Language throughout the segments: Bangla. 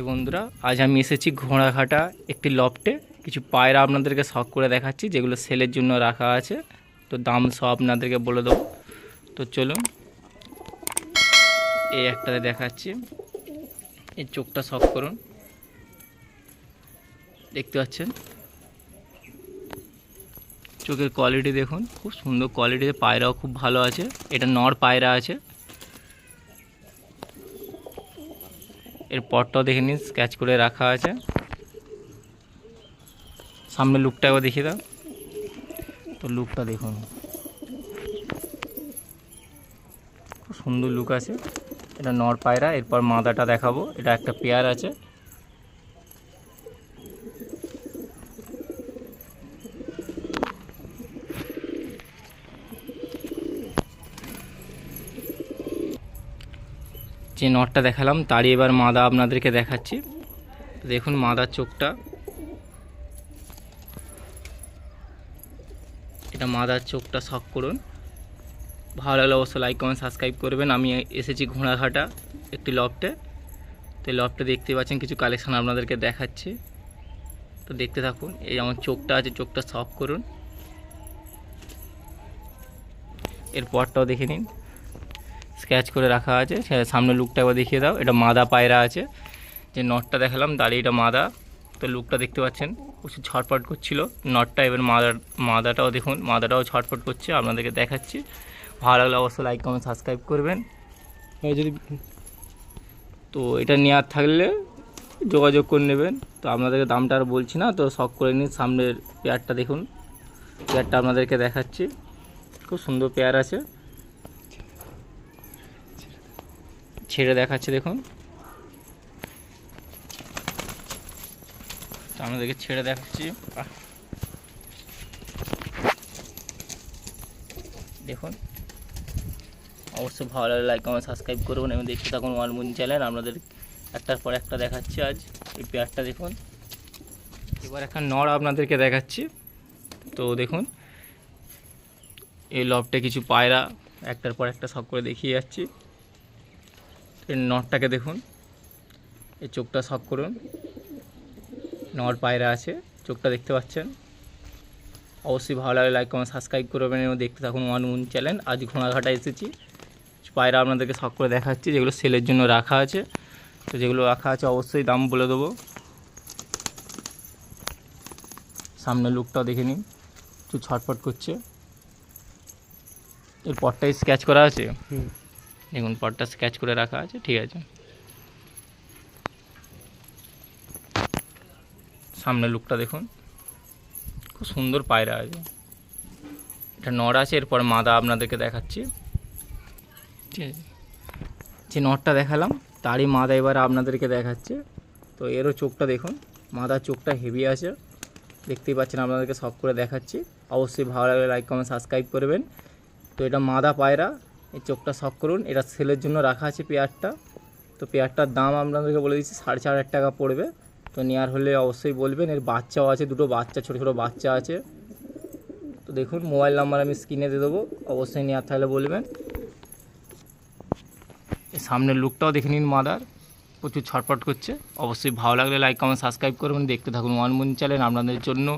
হাই বন্ধুরা, আজ আমি এসেছি ঘোড়াঘাটা একটি লফটে। কিছু পায়রা আপনাদেরকে শখ করে দেখাচ্ছি, যেগুলো সেলের জন্য রাখা আছে। তো দাম সব আপনাদেরকে বলে দেবো। তো চলুন, এই একটাতে দেখাচ্ছি। এই চোখটা শখ করুন। দেখতে পাচ্ছেন? চোখের কোয়ালিটি দেখুন। খুব সুন্দর কোয়ালিটিতে পায়রাও খুব ভালো আছে। এটা নর পায়রা আছে। এর পরটাও দেখে নিন স্ক্যাচ করে রাখা আছে। সামনে লুকটা দেখিয়ে দাও। তো লুকটা দেখুন। খুব সুন্দর লুক আছে। এটা নর পায়রা, এরপর মাদাটা দেখাবো। এটা একটা পেয়ার আছে। যে নটটা দেখালাম, তারই এবার মাদা আপনাদেরকে দেখাচ্ছি। দেখুন মাদার চোখটা। এটা মাদার চোখটা শখ করুন। ভালো লাগলে অবশ্যই লাইক কমেন্ট সাবস্ক্রাইব করবেন। আমি এসেছি ঘোড়াঘাটা, একটি লফটে তো এই লফটে দেখতে পাচ্ছেন কিছু কালেকশান আপনাদেরকে দেখাচ্ছি। তো দেখতে থাকুন, এই আমার চোখটা আছে, চোখটা শখ করুন। এরপরটাও দেখে নিন। স্ক্যাচ করে রাখা আছে। সামনে লুকটা একবার দেখিয়ে দাও। এটা মাদা পায়রা আছে। যে নটটা দেখালাম দাঁড়িয়ে এটা মাদা। তো লুকটা দেখতে পাচ্ছেন প্রচুর ছটফট করছিল। নটটা এবার মাদার মাদাটাও দেখুন মাদাটাও ছটফট করছে। আপনাদেরকে দেখাচ্ছি। ভালো লাগলে অবশ্যই লাইক কমেন্ট সাবস্ক্রাইব করবেন। যদি তো এটা নেওয়ার থাকলে যোগাযোগ করে নেবেন। তো আপনাদেরকে দামটা আর বলছি না তো শখ করে নিন সামনের পেয়ারটা দেখুন। পেয়ারটা আপনাদেরকে দেখাচ্ছি। খুব সুন্দর পেয়ার আছে। ছেড়ে দেখাচ্ছে, দেখুন। আপনাদেরকে ছেড়ে দেখাচ্ছি। দেখুন। অবশ্যই ভালো লাগলে লাইক কমেন্ট সাবস্ক্রাইব করুন এবং দেখতে থাকুন ওয়ান মুন চ্যানেল। আপনাদের একটার পর একটা দেখাচ্ছি আজ। এই পেয়ারটা দেখুন। এবার একটা নড় আপনাদেরকে দেখাচ্ছি। তো দেখুন, এই লবটে কিছু পায়রা, একটার পর একটা সব করে দেখিয়ে যাচ্ছি। এই নটটাকে দেখুন। এই চোখটা সব করুন। নর পায়রা আছে, চোখটা দেখতে পাচ্ছেন। অবশ্যই ভালো লাগলে লাইক কমেন্ট সাবস্ক্রাইব করবেন এবং দেখতে থাকুন ওয়ান মুন চ্যানেল আজ ঘোড়াঘাটা এসেছি। পায়রা আপনাদেরকে শখ করে দেখাচ্ছি, যেগুলো সেলের জন্য রাখা আছে। তো যেগুলো রাখা আছে অবশ্যই দাম বলে দেবো। সামনে লুকটাও দেখে নিন, একটু ছটফট করছে। এর পরটাই স্কেচ করা আছে। হুম। দেখুন, পরটা স্কেচ করে রাখা আছে, ঠিক আছে। সামনে লুকটা দেখুন, খুব সুন্দর পায়রা আছে। এটা নড় আছে, এরপর মাদা আপনাদেরকে দেখাচ্ছি। ঠিক আছে। যে নটটা দেখালাম, তারই মাদা এবার আপনাদেরকে দেখাচ্ছে। তো এরও চোখটা দেখুন, মাদার চোখটা হেভি আছে। দেখতেই পাচ্ছেন, আপনাদেরকে সব করে দেখাচ্ছি। অবশ্যই ভালো লাগলে লাইক কমেন্ট সাবস্ক্রাইব করবেন। তো এটা মাদা পায়রা এই চোখটা শখ করুন। এটা সেলের জন্য রাখা আছে পেয়ারটা। তো পেয়ারটার দাম আপনাদেরকে বলে দিচ্ছি, সাড়ে চার হাজার টাকা পড়বে। তো নেওয়ার হলে অবশ্যই বলবেন, এর বাচ্চাও আছে, দুটো বাচ্চা, ছোটো ছোটো বাচ্চা আছে। তো দেখুন, মোবাইল নাম্বার আমি স্ক্রিনে দিয়ে দেবো, অবশ্যই নেওয়ার থাকলে বলবেন। সামনের লুকটাও দেখে নিন, মাদার। প্রচুর ছটপট করছে। অবশ্যই ভালো লাগলে লাইক, কমেন্ট, সাবস্ক্রাইব করবেন। দেখতে থাকুন ওয়ান মুন চ্যানেল। আপনাদের জন্য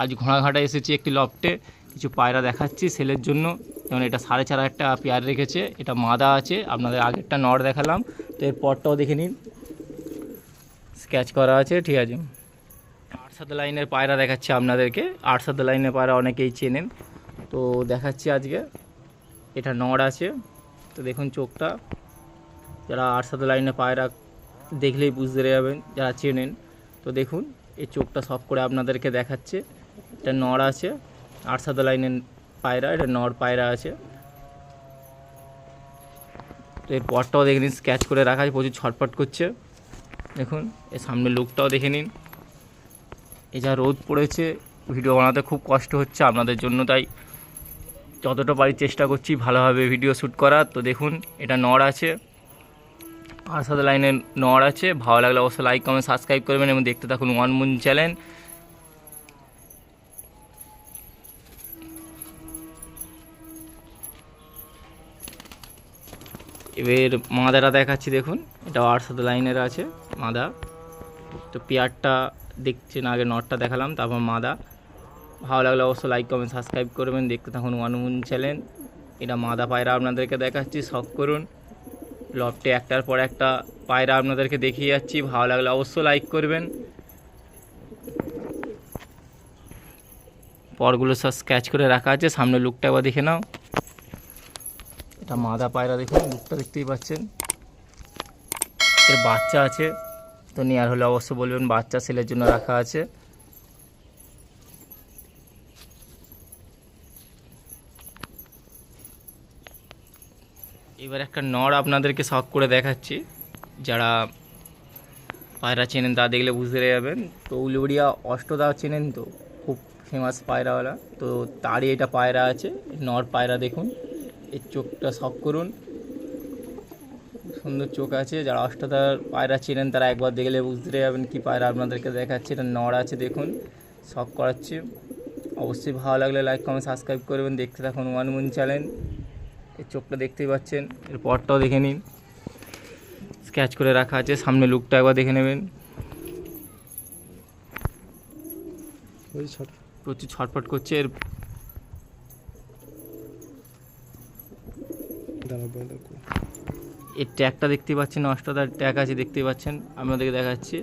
আজ ঘোড়াঘাটা এসেছি একটি লফটে। কিছু পায়রা দেখাচ্ছি সেলের জন্য। যেমন এটা সাড়ে চার হাজার টাকা পেয়ার রেখেছে, এটা মাদা আছে, আপনাদের আগেরটা নড় দেখালাম। তো এর পরটাও দেখে নিন। স্কেচ করা আছে, ঠিক আছে। আট সাত লাইনের পায়রা দেখাচ্ছি আপনাদেরকে। আট সাত লাইনের পায়রা অনেকেই চেনেন। তো দেখাচ্ছি আজকে। এটা নড় আছে। তো দেখুন চোখটা। যারা আট সাত পায়রা দেখলেই বুঝতে যাবেন যারা চেনেন। তো দেখুন, এই চোখটা সব করে আপনাদেরকে দেখাচ্ছে। এটা নড় আছে। আট সাত লাইনের পায়রা, এটা নড় পায়রা আছে। তো এর পরটাও দেখে নিন স্ক্যাচ করে রাখা আছে, প্রচুর ছটপট করছে। দেখুন, এর সামনে লুকটাও দেখে নিন। এই যা রোদ পড়েছে, ভিডিও বানাতে খুব কষ্ট হচ্ছে আপনাদের জন্য, তাই যতটা পারি চেষ্টা করছি ভালোভাবে ভিডিও শ্যুট করার। তো দেখুন, এটা নড় আছে। আর সাথে লাইনে নড় আছে। ভালো লাগলে অবশ্যই লাইক কমেন্ট সাবস্ক্রাইব করবেন এবং দেখতে থাকুন ওয়ান মুন চ্যানেল এবার মাদাটা দেখাচ্ছি, দেখুন। এটা আট লাইনের আছে, মাদা। তো পেয়ারটা দেখছেন, আগে নটটা দেখালাম, তারপর মাদা। ভালো লাগলে অবশ্যই লাইক কমেন্ট সাবস্ক্রাইব করবেন। দেখতে থাকুন ওয়ানমুন চ্যানেল এটা মাদা পায়রা আপনাদেরকে দেখাচ্ছি, শখ করুন। লফটে একটার পর একটা পায়রা আপনাদেরকে দেখিয়ে যাচ্ছি। ভালো লাগলে অবশ্যই লাইক করবেন। পরগুলো সব স্ক্যাচ করে রাখা আছে, সামনে লুকটা একবার দেখে নাও। এটা মাদা পায়রা দেখুন, মুখটা দেখতেই পাচ্ছেন। এর বাচ্চা আছে, তো নেওয়ার হলে অবশ্য বলবেন বাচ্চা সেলের জন্য রাখা আছে। এবার একটা নড় আপনাদেরকে শখ করে দেখাচ্ছি। যারা পায়রা চেনেন তা দেখলে বুঝতে যাবেন তো উলিউড়িয়া অষ্টদা চেনেন তো, খুব ফেমাস পায়রাওয়ালা। তো তারই এটা পায়রা আছে, নর পায়রা দেখুন। এর চোখটা শখ করুন। সুন্দর চোখ আছে যারা অষ্টদার পায়রা চেনেন তারা একবার দেখলে বুঝতে যাবেন কি পায়রা আপনাদেরকে দেখাচ্ছে এটা নড় আছে দেখুন শখ করাচ্ছে। অবশ্যই ভালো লাগলে লাইক কমেন্ট সাবস্ক্রাইব করবেন। দেখতে থাকুন ওয়ান মুন চ্যানেল এর চোখটা দেখতেই পাচ্ছেন এর পরটাও দেখে নিন। স্ক্যাচ করে রাখা আছে সামনে লুকটা একবার দেখে নেবেন। প্রচুর ছটফট করছে এর এর ট্যাগটা দেখতে পাচ্ছেন, অষ্টদার ট্যাগ আছে, দেখতে পাচ্ছেন। আপনাদেরকে দেখাচ্ছি।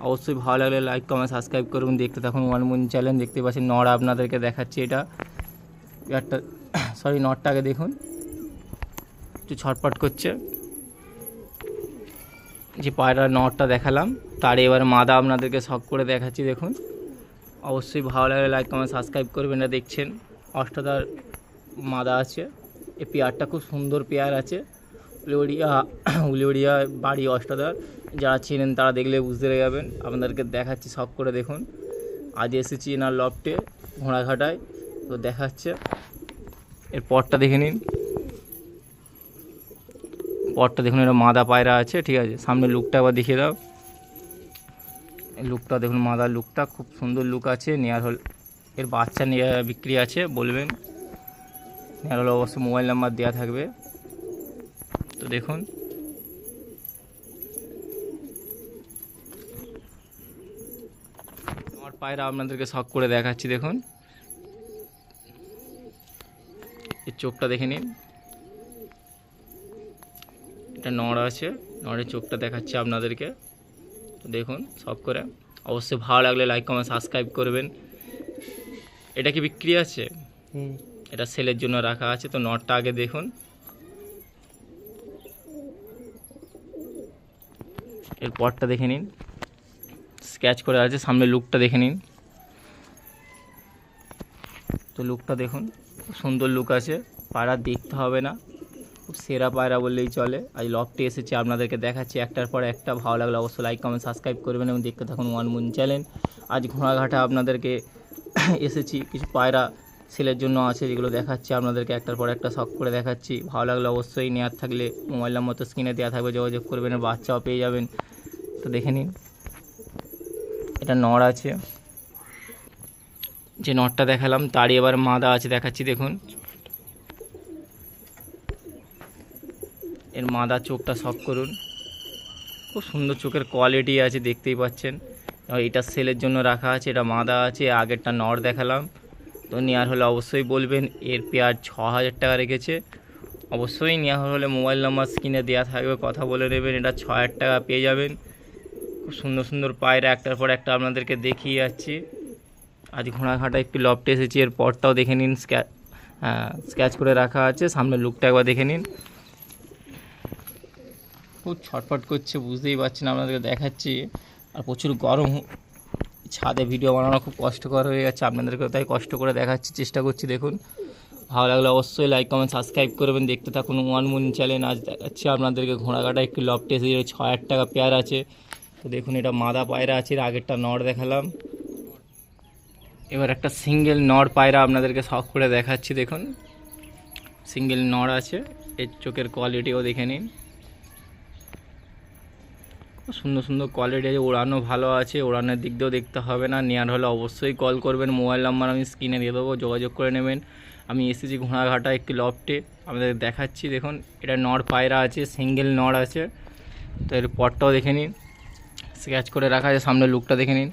অবশ্যই ভালো লাগলে লাইক কমেন্ট সাবস্ক্রাইব করুন। দেখতে থাকুন ওয়ান মুন চ্যানেল দেখতে পাচ্ছেন নড় আপনাদেরকে দেখাচ্ছি এটা। একটা সরি নটটাকে দেখুন। একটু ছটপট করছে। যে পায়রার নটটা দেখালাম, তার এবার মাদা আপনাদেরকে শখ করে দেখাচ্ছি, দেখুন। অবশ্যই ভালো লাগলে লাইক কমেন্ট সাবস্ক্রাইব করবেন, এটা দেখছেন। অষ্টদার মাদা আছে। এই পেয়ারটা খুব সুন্দর পেয়ার আছে। উলিউড়িয়া উলিউড়িয়া বাড়ি অষ্টাদার যারা চেনেন তারা দেখলে বুঝতে পেরে যাবেন আপনাদেরকে দেখাচ্ছি সব করে দেখুন। আজ এসেছি না লফটে, ঘোড়াঘাটায়। তো দেখাচ্ছে। এর পরটা দেখে নিন। পরটা দেখুন, এটা মাদা পায়রা আছে, ঠিক আছে। সামনে লুকটা আবার দেখিয়ে দাও। লুকটা দেখুন, মাদার লুকটা। খুব সুন্দর লুক আছে। নেয়ার হল এর বাচ্চা নিয়ে বিক্রি আছে, বলবেন। নেয়ার হলে অবশ্যই মোবাইল নাম্বার দেওয়া থাকবে। তো দেখুন। আমার পায়রা আপনাদেরকে শখ করে দেখাচ্ছি, দেখুন। এর চোখটা দেখে নিন। এটা নড় আছে নড়ের চোখটা দেখাচ্ছি আপনাদেরকে। তো দেখুন, শখ করে। অবশ্যই ভালো লাগলে লাইক কমেন্ট সাবস্ক্রাইব করবেন। এটা কি বিক্রি আছে? হুম। এটা সেলের জন্য রাখা আছে, তো নটটা আগে দেখুন। এর পরটা দেখে নিন। স্ক্যাচ করে আছে, সামনে লুকটা দেখে নিন। তো লুকটা দেখুন, সুন্দর লুক আছে পায়রা দেখতে হবে না। খুব সেরা পায়রা বললেই চলে। আজ লকটি এসেছে আপনাদেরকে দেখাচ্ছি একটার পর একটা। ভালো লাগলে অবশ্যই লাইক কমেন্ট সাবস্ক্রাইব করবেন এবং দেখতে থাকুন ওয়ান মুন চ্যানেল। আজ ঘোড়াঘাটা আপনাদেরকে এসেছি, কিছু পায়রা সেলের জন্য আছে যেগুলো দেখাচ্ছি, আপনাদেরকে একটার পর একটা শখ করে দেখাচ্ছি। ভালো লাগলে অবশ্যই নেওয়ার থাকলে মোবাইল নাম্বার তো স্ক্রিনে দেওয়া থাকবে, যোগাযোগ করবেন বাচ্চাও পেয়ে যাবেন। তো দেখে নিন, এটা নড় আছে। যে নটটা দেখালাম, তারই এবার মাদা আছে, দেখাচ্ছি দেখুন। এর মাদা চোখটা শখ করুন। খুব সুন্দর চোখের কোয়ালিটি আছে, দেখতেই পাচ্ছেন। এটা সেলের জন্য রাখা আছে, এটা মাদা আছে, আগেরটা নড় দেখালাম। তো নেওয়ার হলে অবশ্যই বলবেন, এর পেয়ার ছ হাজার টাকা রেখেছে। অবশ্যই নেওয়া হলে মোবাইল নাম্বার স্ক্রিনে দেওয়া থাকবে, কথা বলে নেবেন, এটা ছ হাজার টাকা পেয়ে যাবেন। খুব সুন্দর সুন্দর পায়রা একটার পর একটা আপনাদেরকে দেখিয়ে যাচ্ছি। আজ ঘোড়াঘাটা একটু লফটে এসেছি, এর পরটাও দেখে নিন স্ক্যা স্ক্যাচ করে রাখা আছে, সামনে লুকটা একবার দেখে নিন। খুব ছটফট করছে, বুঝতেই পারছেন, আপনাদেরকে দেখাচ্ছি। আর প্রচুর গরম ছাদে ভিডিও বানানো খুব কষ্টকর হয়ে যাচ্ছে আপনাদেরকে তাই কষ্ট করে দেখাচ্ছি, চেষ্টা করছি দেখুন। ভালো লাগলে অবশ্যই লাইক কমেন্ট সাবস্ক্রাইব করবেন। দেখতে থাকুন ওয়ান মুন চ্যানেল আজ দেখাচ্ছি আপনাদেরকে ঘোড়াঘাটা একটি লফটে এসে ছ হাজার টাকা পেয়ার আছে। তো দেখুন, এটা মাদা পায়রা আছে। আগেরটা নড় দেখালাম। এবার একটা সিঙ্গেল নড় পায়রা আপনাদেরকে শখ করে দেখাচ্ছি, দেখুন। সিঙ্গেল নড় আছে। এর চোখের কোয়ালিটিও দেখে নিন। সুন্দর সুন্দর কোয়ালিটি আছে ওড়ানো ভালো আছে, ওড়ানোর দিক দিয়েও দেখতে হবে না। নেওয়ার হলে অবশ্যই কল করবেন মোবাইল নাম্বার আমি স্ক্রিনে দিয়ে দেবো, যোগাযোগ করে নেবেন। আমি এসেছি ঘোড়াঘাটা একটি লফটে আপনাদের দেখাচ্ছি, দেখুন, এটা নড় পায়রা আছে সিঙ্গেল নড় আছে। তো এর পরটাও দেখে নিন স্ক্র্যাচ করে রাখা আছে সামনে লুকটা দেখে নিন।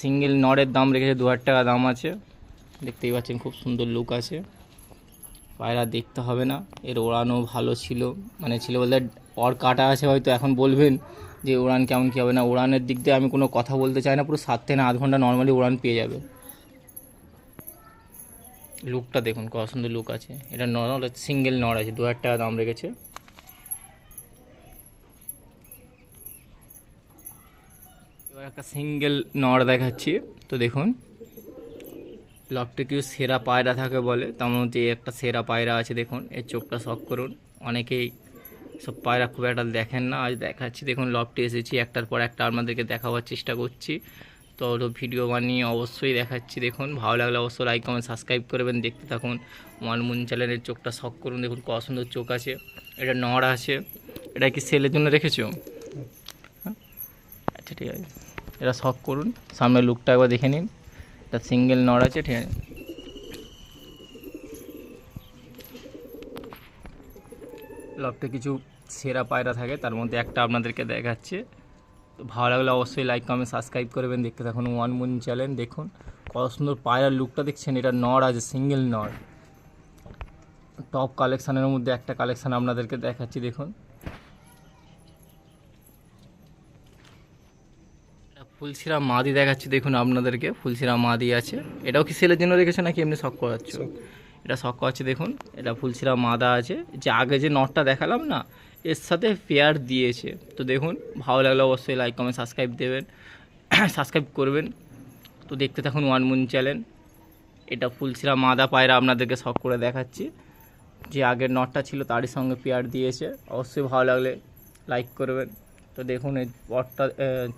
সিঙ্গেল নড়ের দাম রেখেছে দু হাজার টাকা দাম আছে, দেখতেই পাচ্ছেন, খুব সুন্দর লুক আছে। পায়রা দেখতে হবে না। এর ওড়ানো ভালো ছিল। মানে ছিল বলতে পর কাটা আছে হয়তো, এখন বলবেন যে উড়ান কেমন কী হবে? না উড়ানের দিক দিয়ে আমি কোনো কথা বলতে চাই না, পুরো সাত থেকে আধ ঘণ্টা নর্মালি উড়ান পেয়ে যাবে। লুকটা দেখুন কত সুন্দর লুক আছে। এটা নর্মাল সিঙ্গেল নড় আছে, দু হাজার টাকা দাম রেখেছে। এবার একটা সিঙ্গেল নড় দেখাচ্ছি, তো দেখুন। কিছু সেরা পায়রা থাকে বলে, তার মধ্যে একটা সেরা পায়রা আছে, দেখুন, এর চোখটা শখ করুন। অনেকেই সব পায়রা খুব একটা দেখেন না, আজ দেখাচ্ছি। দেখুন লফটে এসেছি, একটার পর একটা আপনাদেরকে দেখাবার চেষ্টা করছি। তো ওটা ভিডিও বানিয়ে অবশ্যই দেখাচ্ছি, দেখুন, ভালো লাগলে অবশ্যই লাইক কমেন্ট সাবস্ক্রাইব করবেন, দেখতে থাকুন। মনমুন চ্যানেলের চোখটা শখ করুন, দেখুন, কত সুন্দর চোখ আছে, এটা নড় আছে। এটা কি সেলের জন্য রেখেছো? হ্যাঁ? আচ্ছা ঠিক আছে। এটা শখ করুন, সামনের লুকটা একবার দেখে নিন। এটা সিঙ্গেল নড় আছে, ঠিক আছে? লফটে কিছু সেরা পায়রা থাকে, তার মধ্যে একটা আপনাদেরকে দেখাচ্ছে। তো ভালো লাগলে অবশ্যই লাইক কমেন্ট সাবস্ক্রাইব করবেন। দেখতে থাকুন ওয়ান মুন চ্যানেল দেখুন কত সুন্দর পায়রার লুকটা দেখছেন, এটা নড় আছে সিঙ্গেল নড়। টপ কালেকশানের মধ্যে একটা কালেকশান আপনাদেরকে দেখাচ্ছি, দেখুন। ফুলশিরা মাদি দেখাচ্ছি দেখুন আপনাদেরকে ফুলশিরা মাদি আছে। এটাও কি সেলের জন্য রেখেছে নাকি এমনি শখ করাচ্ছ। এটা শখ আছে দেখুন এটা ফুলশিরা মাদা আছে। যে আগে যে নটটা দেখালাম না এর সাথে পেয়ার দিয়েছে। তো দেখুন ভালো লাগলে অবশ্যই লাইক কমেন্ট সাবস্ক্রাইব দেবেন সাবস্ক্রাইব করবেন। তো দেখতে থাকুন ওয়ান মুন চ্যানেল এটা ফুলশিরা মাদা পায়রা আপনাদেরকে শখ করে দেখাচ্ছি। যে আগের নটটা ছিল তারই সঙ্গে পেয়ার দিয়েছে। অবশ্যই ভালো লাগলে লাইক করবেন। তো দেখুন, এই পটটা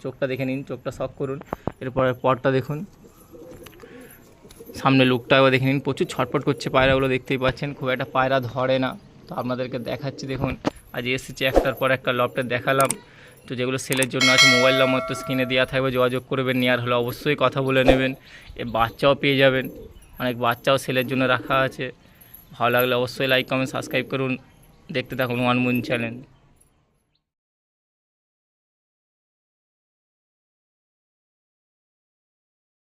চোখটা দেখে নিন, চোখটা শখ করুন। এরপরে পটটা দেখুন। সামনে লুকটা দেখে নিন। প্রচুর ছটপট করছে পায়রাগুলো, দেখতেই পাচ্ছেন। খুব একটা পায়রা ধরে না। তো আপনাদেরকে দেখাচ্ছি, দেখুন। আজ এসেছি একটার পর একটা লফটে দেখালাম। তো যেগুলো সেলের জন্য আছে, মোবাইল নাম্বার তো স্ক্রিনে দেওয়া থাকবে, যোগাযোগ করবেন, নেওয়ার হলে অবশ্যই কথা বলে নেবেন। এ বাচ্চাও পেয়ে যাবেন। অনেক বাচ্চাও সেলের জন্য রাখা আছে। ভালো লাগলে অবশ্যই লাইক কমেন্ট সাবস্ক্রাইব করুন। দেখতে থাকুন, ওয়ান মুন চ্যানেল।